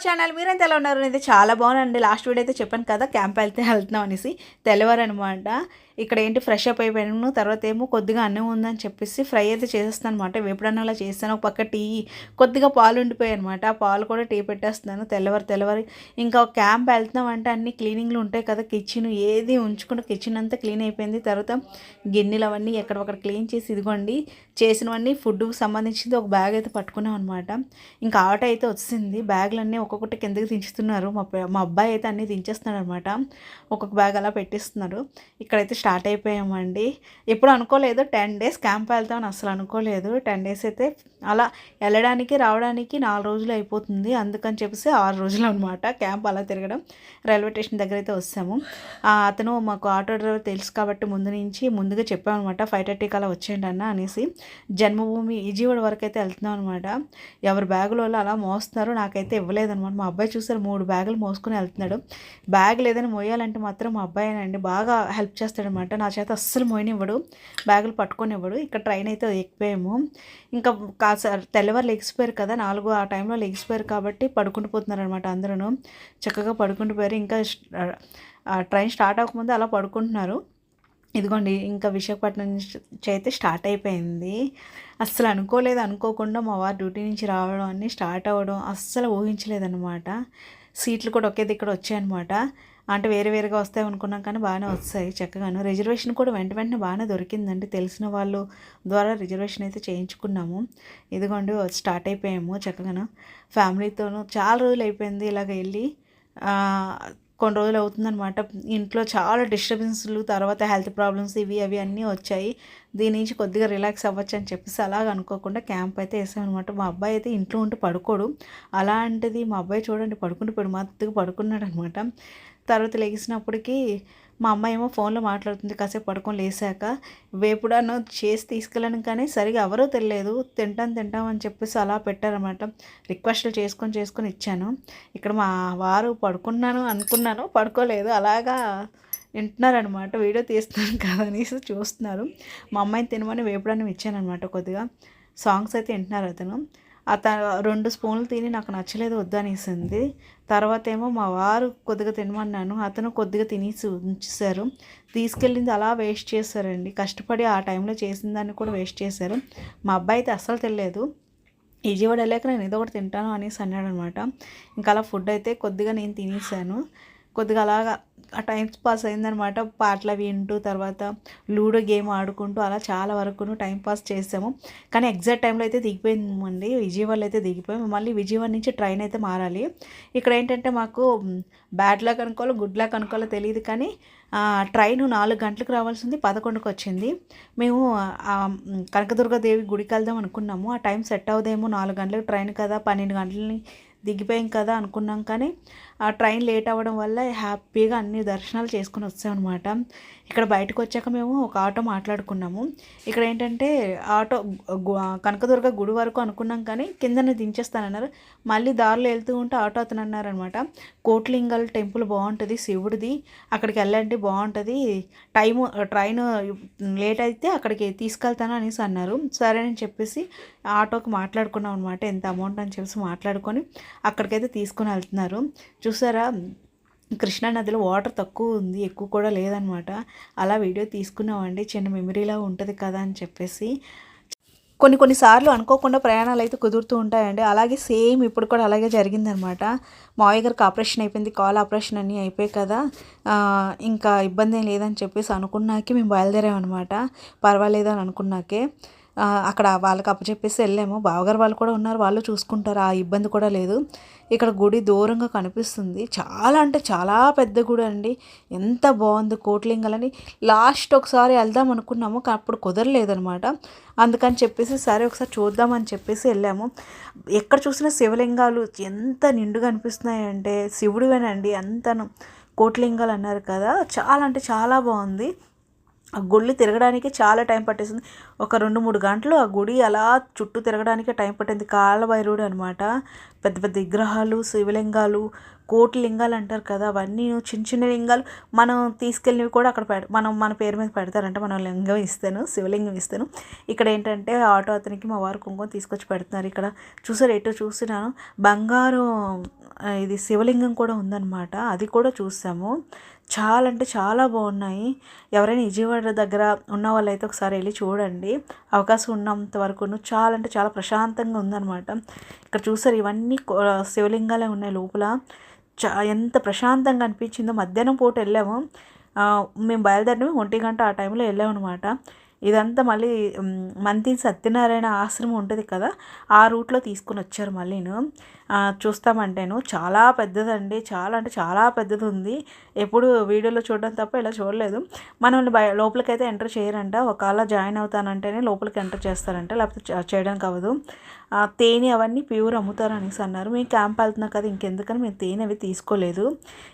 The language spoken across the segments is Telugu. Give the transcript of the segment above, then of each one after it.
అవర్ ఛానల్ మీరైతే ఎలా ఉన్నారు? అయితే చాలా బాగుందండి లాస్ట్ వీడియో అయితే చెప్పాను కదా క్యాంప్ వెళ్తే వెళ్తున్నాం అనేసి తెల్లవారు అనమాట ఇక్కడ ఏంటి ఫ్రెష్ అప్ అయిపోయాను తర్వాత ఏమో కొద్దిగా అన్నం ఉందని చెప్పేసి ఫ్రై అయితే చేసేస్తాను అనమాట వేపుడన్నంలా చేస్తాను ఒక పక్క టీ కొద్దిగా పాలు ఉండిపోయాయి అనమాట ఆ పాలు కూడా టీ పెట్టేస్తున్నాను తెల్లవారు తెల్లవారి. ఇంకా క్యాంప్ వెళ్తున్నాం అంటే అన్ని క్లీనింగ్లు ఉంటాయి కదా కిచెన్ ఏది ఉంచుకుంటే కిచెన్ అంతా క్లీన్ అయిపోయింది. తర్వాత గిన్నెలు అవన్నీ ఎక్కడొక్కడ క్లీన్ చేసి ఇదిగోండి చేసినవన్నీ ఫుడ్కు సంబంధించింది ఒక బ్యాగ్ అయితే పట్టుకున్నాం అనమాట ఇంకా ఆటో అయితే వచ్చింది. బ్యాగులన్నీ ఒక్కొక్కటి కిందకి దించుతున్నారు. మా మా అబ్బాయి అయితే అన్నీ దించేస్తున్నాడు అనమాట ఒక్కొక్క బ్యాగ్ అలా పెట్టిస్తున్నారు ఇక్కడైతే స్టార్ట్ స్టార్ట్ అయిపోయామండి. ఎప్పుడు అనుకోలేదు టెన్ డేస్ క్యాంప్ వెళ్తామని అసలు అనుకోలేదు. టెన్ డేస్ అయితే అలా వెళ్ళడానికి రావడానికి నాలుగు రోజులు అయిపోతుంది. అందుకని చెప్పేసి ఆరు రోజులు అనమాట క్యాంప్ అలా తిరగడం. రైల్వే స్టేషన్ దగ్గర అయితే వస్తాము. అతను మాకు ఆటో డ్రైవర్ తెలుసు కాబట్టి ముందు నుంచి ముందుగా చెప్పామన్నమాట ఫైవ్ థర్టీకి అలా వచ్చేయండి అన్న అనేసి. జన్మభూమి విజయవాడ వరకు అయితే వెళ్తున్నాం అనమాట ఎవరి బ్యాగులో అలా మోస్తున్నారు నాకైతే ఇవ్వలేదనమాట మా అబ్బాయి చూసారు మూడు బ్యాగులు మోసుకొని వెళ్తున్నాడు. బ్యాగ్ లేదని మోయాలంటే మాత్రం మా అబ్బాయినండి బాగా హెల్ప్ చేస్తాడు అనమాట నా చేత అస్సలు మోయనివ్వడు. బ్యాగులు పట్టుకొనివ్వడు. ఇక్కడ ట్రైన్ అయితే ఎక్కిపోయాము. ఇంకా కాస తెల్లవారు లెగిసిపోయారు కదా నాలుగు ఆ టైంలో లెగిసిపోయారు కాబట్టి పడుకుంటూ పోతున్నారు అనమాట అందరూ చక్కగా పడుకుంటూ పోయారు. ఇంకా ట్రైన్ స్టార్ట్ అవ్వకముందు అలా పడుకుంటున్నారు. ఇదిగోండి ఇంకా విశాఖపట్నం నుంచి అయితే స్టార్ట్ అయిపోయింది. అస్సలు అనుకోలేదు అనుకోకుండా మా వారు డ్యూటీ నుంచి రావడం అన్నీ స్టార్ట్ అవ్వడం అస్సలు ఊహించలేదన్నమాట. సీట్లు కూడా ఒకే దగ్గర వచ్చాయన్నమాట. అంటే వేరే వేరేగా వస్తాయి అనుకున్నాం కానీ బాగానే వస్తాయి చక్కగాను. రిజర్వేషన్ కూడా వెంట వెంటనే బాగానే దొరికిందండి. తెలిసిన వాళ్ళు ద్వారా రిజర్వేషన్ అయితే చేయించుకున్నాము. ఇదిగోండి స్టార్ట్ అయిపోయాము చక్కగాను. ఫ్యామిలీతోనూ చాలా రోజులు అయిపోయింది ఇలాగ వెళ్ళి. కొన్ని రోజులు అవుతుందన్నమాట. ఇంట్లో చాలా డిస్టర్బెన్స్లు తర్వాత హెల్త్ ప్రాబ్లమ్స్ ఇవి అవి అన్నీ వచ్చాయి. దీని నుంచి కొద్దిగా రిలాక్స్ అవ్వచ్చు అని చెప్పేసి అలాగ అనుకోకుండా క్యాంప్ అయితే వేసామన్నమాట. మా అబ్బాయి అయితే ఇంట్లో ఉంటే పడుకోడు. అలాంటిది మా అబ్బాయి చూడండి పడుకుంటూ పడు మత్తుగా పడుకున్నాడు అనమాట తర్వాత లేచినప్పటికీ మా అమ్మ ఏమో ఫోన్లో మాట్లాడుతుంది కాసేపు పడుకొని లేసాక. వేపుడాను చేసి తీసుకెళ్ళాను కానీ సరిగా ఎవరో తెలియలేదు. తింటాం తింటాం అని చెప్పేసి అలా పెట్టారనమాట రిక్వెస్ట్లు చేసుకొని చేసుకొని ఇచ్చాను. ఇక్కడ మా వారు పడుకున్నాను అనుకున్నాను పడుకోలేదు. అలాగా వింటున్నారనమాట వీడియో తీస్తున్నాను కదా అనేసి చూస్తున్నారు. మా అమ్మాయిని తినమని వేపుడాన్ని ఇచ్చానమాట కొద్దిగా. సాంగ్స్ అయితే వింటున్నారు అతను. రెండు స్పూన్లు తిని నాకు నచ్చలేదు వద్దనేసింది. తర్వాత ఏమో మా వారు కొద్దిగా తినమన్నాను. అతను కొద్దిగా తినేసి ఉంచేశారు. తీసుకెళ్ళింది అలా వేస్ట్ చేశారండి. కష్టపడి ఆ టైంలో చేసిన దాన్ని కూడా వేస్ట్ చేశారు. మా అబ్బాయి అయితే అస్సలు తెలియలేదు. విజయవాడ వెళ్ళాక నేను ఏదో ఒకటి తింటాను అనేసి అన్నాడు అనమాట ఇంకా అలా ఫుడ్ అయితే కొద్దిగా నేను తినేసాను. కొద్దిగా అలాగా ఆ టైం పాస్ అయిందనమాట. పాటలు వింటూ తర్వాత లూడో గేమ్ ఆడుకుంటూ అలా చాలా వరకు టైం పాస్ చేసాము. కానీ ఎగ్జాక్ట్ టైంలో అయితే దిగిపోయిందండి. విజయవాడలో అయితే దిగిపోయాము. మళ్ళీ విజయవాడ నుంచి ట్రైన్ అయితే మారాలి. ఇక్కడ ఏంటంటే మాకు బ్యాడ్ లక్ అనుకోవాలో గుడ్ లక్ అనుకోవాలో తెలియదు కానీ ఆ, ట్రైన్ నాలుగు గంటలకు రావాల్సింది పదకొండుకి వచ్చింది. మేము కనకదుర్గదేవి గుడికి వెళ్దాం అనుకున్నాము. ఆ టైం సెట్ అవుదేమో నాలుగు గంటలకు ట్రైన్ కదా పన్నెండు గంటలని దిగిపోయాం కదా అనుకున్నాం కానీ ఆ ట్రైన్ లేట్ అవ్వడం వల్ల హ్యాపీగా అన్ని దర్శనాలు చేసుకుని వచ్చామన్నమాట. ఇక్కడ బయటకు వచ్చాక మేము ఒక ఆటో మాట్లాడుకున్నాము. ఇక్కడ ఏంటంటే ఆటో కనకదుర్గ గుడి వరకు అనుకున్నాం కానీ కిందనే దించేస్తానన్నారు. మళ్ళీ దారిలో వెళ్తూ ఉంటే ఆటో అతను అన్నారనమాట కోట్లింగల్ టెంపుల్ బాగుంటుంది శివుడిది అక్కడికి వెళ్ళండి బాగుంటుంది. టైము ట్రైన్ లేట్ అయితే అక్కడికి తీసుకెళ్తాను అనేసి అన్నారు. సరే అని చెప్పేసి ఆటోకి మాట్లాడుకున్నాం అనమాట ఎంత అమౌంట్ అని చెప్పేసి మాట్లాడుకొని అక్కడికైతే తీసుకుని వెళ్తున్నారు. చూసారా? కృష్ణా నదిలో వాటర్ తక్కువ ఉంది ఎక్కువ కూడా లేదనమాట. అలా వీడియో తీసుకున్నామండి. చిన్న మెమరీలా ఉంటుంది కదా అని చెప్పేసి. కొన్ని కొన్నిసార్లు అనుకోకుండా ప్రయాణాలు అయితే కుదురుతూ ఉంటాయండి. అలాగే సేమ్ ఇప్పుడు కూడా అలాగే జరిగిందనమాట. మావయ్య గారికి ఆపరేషన్ అయిపోయింది కాల్ ఆపరేషన్ అన్నీ అయిపోయాయి కదా. ఇంకా ఇబ్బంది ఏం లేదని చెప్పేసి అనుకున్నాకే మేము బయలుదేరామన్నమాట పర్వాలేదు అని అనుకున్నాకే. అక్కడ వాళ్ళకి అప్పచెప్పేసి వెళ్ళాము. బావగారు వాళ్ళు కూడా ఉన్నారు. వాళ్ళు చూసుకుంటారు. ఆ ఇబ్బంది కూడా లేదు. ఇక్కడ గుడి దూరంగా కనిపిస్తుంది. చాలా అంటే చాలా పెద్ద గుడి అండి. ఎంత బాగుంది కోట్లింగలని లాస్ట్ ఒకసారి వెళ్దాం అనుకున్నాము అప్పుడు కుదరలేదనమాట అందుకని చెప్పేసి సరే ఒకసారి చూద్దామని చెప్పేసి వెళ్ళాము. ఎక్కడ చూసినా శివలింగాలు ఎంత నిండుగా అనిపిస్తున్నాయంటే శివుడివేనండి. అంతను కోట్లింగాలు అన్నారు కదా. చాలా అంటే చాలా బాగుంది. ఆ గుళ్ళు తిరగడానికి చాలా టైం పట్టేసింది. ఒక రెండు మూడు గంటలు ఆ గుడి అలా చుట్టూ తిరగడానికి టైం పట్టింది. కాళ్ళభైరుడు అనమాట పెద్ద పెద్ద విగ్రహాలు శివలింగాలు కోటి లింగాలు అంటారు కదా అవన్నీ చిన్న చిన్న లింగాలు మనం తీసుకెళ్ళినవి కూడా అక్కడ పెడ మనం మన పేరు మీద పెడతారంటే. మనం లింగం ఇస్తాను శివలింగం ఇస్తాను. ఇక్కడ ఏంటంటే ఆటో అతనికి మా వారు కుంకుమ తీసుకొచ్చి పెడుతున్నారు ఇక్కడ. చూసారు ఎటు చూసినాను బంగారం ఇది శివలింగం కూడా ఉందన్నమాట. అది కూడా చూసాము. చాలా అంటే చాలా బాగున్నాయి. ఎవరైనా విజయవాడ దగ్గర ఉన్న వాళ్ళైతే ఒకసారి వెళ్ళి చూడండి. అవకాశం ఉన్నంత వరకు చాలా అంటే చాలా ప్రశాంతంగా ఉందన్నమాట. ఇక్కడ చూసారు ఇవన్నీ శివలింగాలే ఉన్నాయి లోపల. చా ఎంత ప్రశాంతంగా అనిపించిందో. మధ్యాహ్నం పూట వెళ్ళాము. మేము బయలుదేరినవి ఒంటి గంట ఆ టైంలో వెళ్ళాము అనమాట ఇదంతా మళ్ళీ మంతి సత్యనారాయణ ఆశ్రమం ఉంటుంది కదా ఆ రూట్లో తీసుకుని వచ్చారు మళ్ళీను ఆ, చూస్తామంటేను చాలా పెద్దదండి చాలా అంటే చాలా పెద్దది ఉంది ఎప్పుడు వీడియోలో చూడడం తప్ప ఇలా చూడలేదు. మనల్ని బయ లోపలికైతే ఎంటర్ చేయరంట ఒకవేళ జాయిన్ అవుతానంటేనే లోపలికి ఎంటర్ చేస్తారంట లేకపోతే చేయడానికి అవ్వదు ఆ, తేనె అవన్నీ ప్యూర్ అమ్ముతారు అనేసి అన్నారు. మేము క్యాంప్ వెళ్తున్నాం కదా ఇంకెందుకని మేము తేనె అవి తీసుకోలేదు.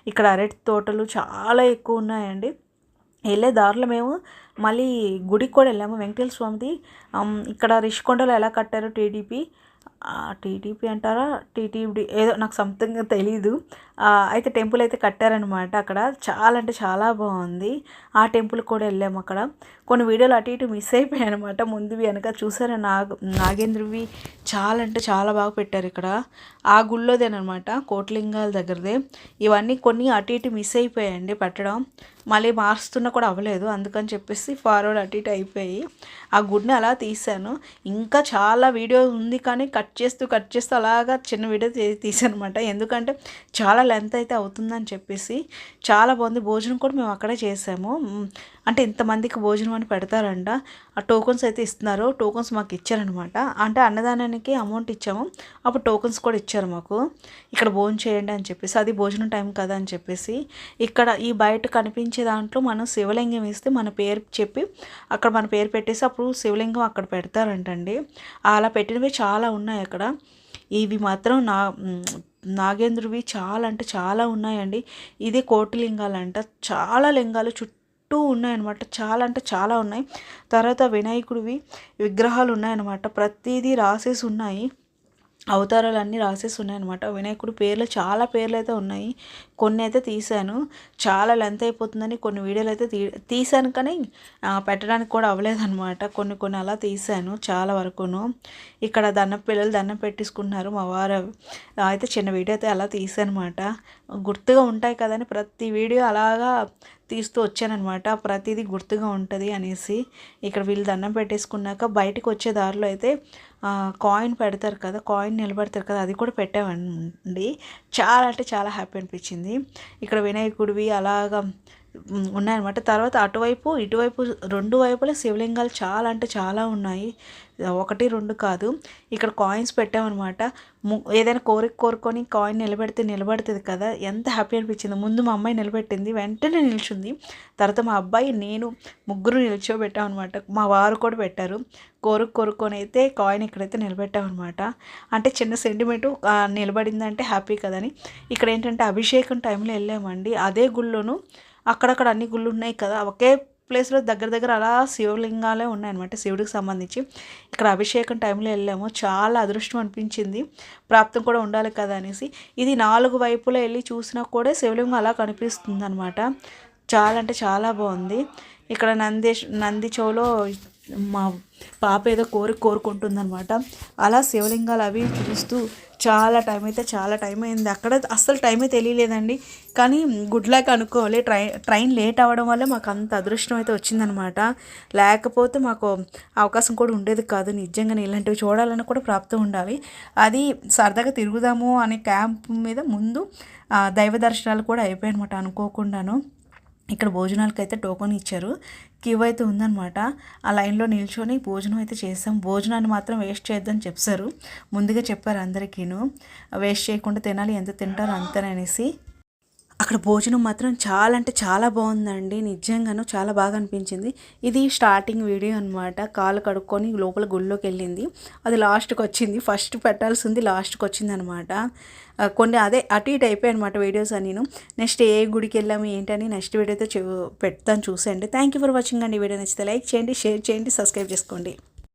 ఇక్కడ అరటి తోటలు చాలా ఎక్కువ ఉన్నాయండి. వెళ్ళే దారిలో మేము మళ్ళీ గుడికి కూడా వెళ్ళాము. వెంకటేశ్వర స్వామిది. ఇక్కడ రిషికొండలో ఎలా కట్టారో టీడీపీ. టీడీపీ అంటారా? టీటీడీ ఏదో నాకు సంథింగ్ తెలీదు. అయితే టెంపుల్ అయితే కట్టారనమాట అక్కడ. చాలా అంటే చాలా బాగుంది. ఆ టెంపుల్ కూడా వెళ్ళాము అక్కడ. కొన్ని వీడియోలు అటు ఇటు మిస్ అయిపోయాయి అనమాట ముందువి వెనక చూసారా? నాగ నాగేంద్రవి చాలా అంటే చాలా బాగా పెట్టారు ఇక్కడ. ఆ గుళ్ళోదేనమాట కోట్లింగాల దగ్గరదే. ఇవన్నీ కొన్ని అటు ఇటు మిస్ అయిపోయాయండి పెట్టడం. మళ్ళీ మార్స్తున్నా కూడా అవ్వలేదు. అందుకని చెప్పేసి ఫార్వర్డ్ అటు ఇటు అయిపోయి ఆ గుడ్ని అలా తీసాను ఇంకా చాలా వీడియో ఉంది కానీ కట్ చేస్తూ కట్ చేస్తూ అలాగా చిన్న వీడియో తీసాను అనమాట ఎందుకంటే చాలా లెంత్ అయితే అవుతుందని చెప్పేసి చాలా బాగుంది. భోజనం కూడా మేము అక్కడే చేసాము. అంటే ఇంతమందికి భోజనం అని పెడతారంట. ఆ టోకన్స్ అయితే ఇస్తున్నారు. టోకన్స్ మాకు ఇచ్చారనమాట. అంటే అన్నదానానికి అమౌంట్ ఇచ్చాము. అప్పుడు టోకన్స్ కూడా ఇచ్చారు మాకు. ఇక్కడ భోజనం చేయండి అని చెప్పేసి అది భోజనం టైం కదా అని చెప్పేసి ఇక్కడ ఈ బయట కనిపించే దాంట్లో మనం శివలింగం ఇస్తే మన పేరు చెప్పి అక్కడ మన పేరు పెట్టేసి అప్పుడు శివలింగం అక్కడ పెడతారంటండి. అలా పెట్టినవి చాలా ఉన్నాయి అక్కడ. ఇవి మాత్రం నా నాగేంద్రువి చాలా అంటే చాలా ఉన్నాయండి. ఇది కోటి లింగాలంట. చాలా లింగాలు చుట్టూ ఉన్నాయన్నమాట. చాలా అంటే చాలా ఉన్నాయి. తర్వాత వినాయకుడివి విగ్రహాలు ఉన్నాయన్నమాట. ప్రతిదీ రాసేసి ఉన్నాయి. అవతారాలు అన్నీ రాసేసి ఉన్నాయన్నమాట. వినాయకుడు పేర్లు చాలా పేర్లు అయితే ఉన్నాయి. కొన్ని అయితే తీశాను. చాలా లెంత్ అయిపోతుందని కొన్ని వీడియోలు అయితే తీ తీశాను కానీ పెట్టడానికి కూడా అవ్వలేదన్నమాట. కొన్ని కొన్ని అలా తీశాను చాలా వరకును. ఇక్కడ దండం పిల్లలు దండం పెట్టేసుకుంటున్నారు మా వారు అయితే చిన్న వీడియో అయితే అలా తీశానమాట గుర్తుగా ఉంటాయి కదని ప్రతి వీడియో అలాగా తీస్తూ వచ్చానమాట ప్రతిదీ గుర్తుగా ఉంటుంది అనేసి. ఇక్కడ వీళ్ళు దండం పెట్టేసుకున్నాక బయటకు వచ్చే దారిలో అయితే కాయిన్ పెడతారు కదా కాయిన్ నిలబెడతారు కదా అది కూడా పెట్టామండి. చాలా అంటే చాలా హ్యాపీ అనిపించింది. ఇక్కడ వినాయకుడివి అలాగా ఉన్నాయన్నమాట. తర్వాత అటువైపు ఇటువైపు రెండు వైపులా శివలింగాలు చాలా అంటే చాలా ఉన్నాయి. ఒకటి రెండు కాదు. ఇక్కడ కాయిన్స్ పెట్టామన్నమాట. ము- ఏదైనా కోరిక కోరుకొని కాయిన్ నిలబెడితే నిలబడుతుంది కదా. ఎంత హ్యాపీ అనిపించింది. ముందు మా అమ్మాయి నిలబెట్టింది వెంటనే నిల్చుంది. తర్వాత మా అబ్బాయి నేను ముగ్గురు నిల్చోబెట్టామన్నమాట. మా వారు కూడా పెట్టారు. కోరుకు కోరుకొని అయితే కాయిన్ ఇక్కడైతే నిలబెట్టామన్నమాట. అంటే చిన్న సెంటిమెంటు నిలబడిందంటే హ్యాపీ కదని. ఇక్కడ ఏంటంటే అభిషేకం టైంలో వెళ్ళామండి. అదే గుళ్ళోనూ అక్కడక్కడ అన్ని గుళ్ళు ఉన్నాయి కదా ఒకే ప్లేస్లో దగ్గర దగ్గర అలా శివలింగాలే ఉన్నాయన్నమాట శివుడికి సంబంధించి. ఇక్కడ అభిషేకం టైంలో వెళ్ళాము చాలా అదృష్టం అనిపించింది. ప్రాప్తం కూడా ఉండాలి కదా అనేసి. ఇది నాలుగు వైపులా వెళ్ళి చూసినా కూడా శివలింగం అలా కనిపిస్తుంది అనమాట చాలా అంటే చాలా బాగుంది. ఇక్కడ నందేశ్ నంది చెవులో మా పాప ఏదో కోరిక కోరుకుంటుందన్నమాట. అలా శివలింగాలు అవి చూస్తూ చాలా టైం అయితే చాలా టైం అయింది. అక్కడ అస్సలు టైమే తెలియలేదండి. కానీ గుడ్ లక్ అనుకోవాలి. ట్రైన్ ట్రైన్ లేట్ అవ్వడం వల్ల మాకు అంత అదృష్టం అయితే వచ్చిందనమాట లేకపోతే మాకు అవకాశం కూడా ఉండేది కాదు. నిజంగా ఇలాంటివి చూడాలని కూడా ప్రాప్తం ఉండాలి. అది సరదాగా తిరుగుదాము అనే క్యాంప్ మీద ముందు ఆ, దైవ దర్శనాలు కూడా అయిపోయాయి అనమాట అనుకోకుండాను. ఇక్కడ భోజనాలకు అయితే టోకెన్ ఇచ్చారు. క్యూ అయితే ఉందన్నమాట. ఆ లైన్లో నిల్చొని భోజనం అయితే చేసాం భోజనాన్ని మాత్రం వేస్ట్ చేయొద్దని చెప్పారు. ముందుగా చెప్పారు అందరికీను. వేస్ట్ చేయకుండా తినాలి ఎంత తింటారో అంతేననేసి. అక్కడ భోజనం మాత్రం చాలా అంటే చాలా బాగుందండి. నిజంగాను చాలా బాగా అనిపించింది. ఇది స్టార్టింగ్ వీడియో అనమాట కాలు కడుక్కొని లోపల గుళ్ళోకి వెళ్ళింది. అది లాస్ట్కి వచ్చింది. ఫస్ట్ పెట్టాల్సింది లాస్ట్కి వచ్చింది అనమాట కొన్ని అదే అటు ఇటు అయిపోయాయి అనమాట వీడియోస్ అని నేను. నెక్స్ట్ ఏ గుడికి వెళ్ళాము ఏంటని నెక్స్ట్ వీడియోతో చూ పెడతాను చూసేయండి. థ్యాంక్ యూ ఫర్ వాచింగ్ అండి. వీడియో నచ్చితే లైక్ చేయండి షేర్ చేయండి సబ్స్క్రైబ్ చేసుకోండి.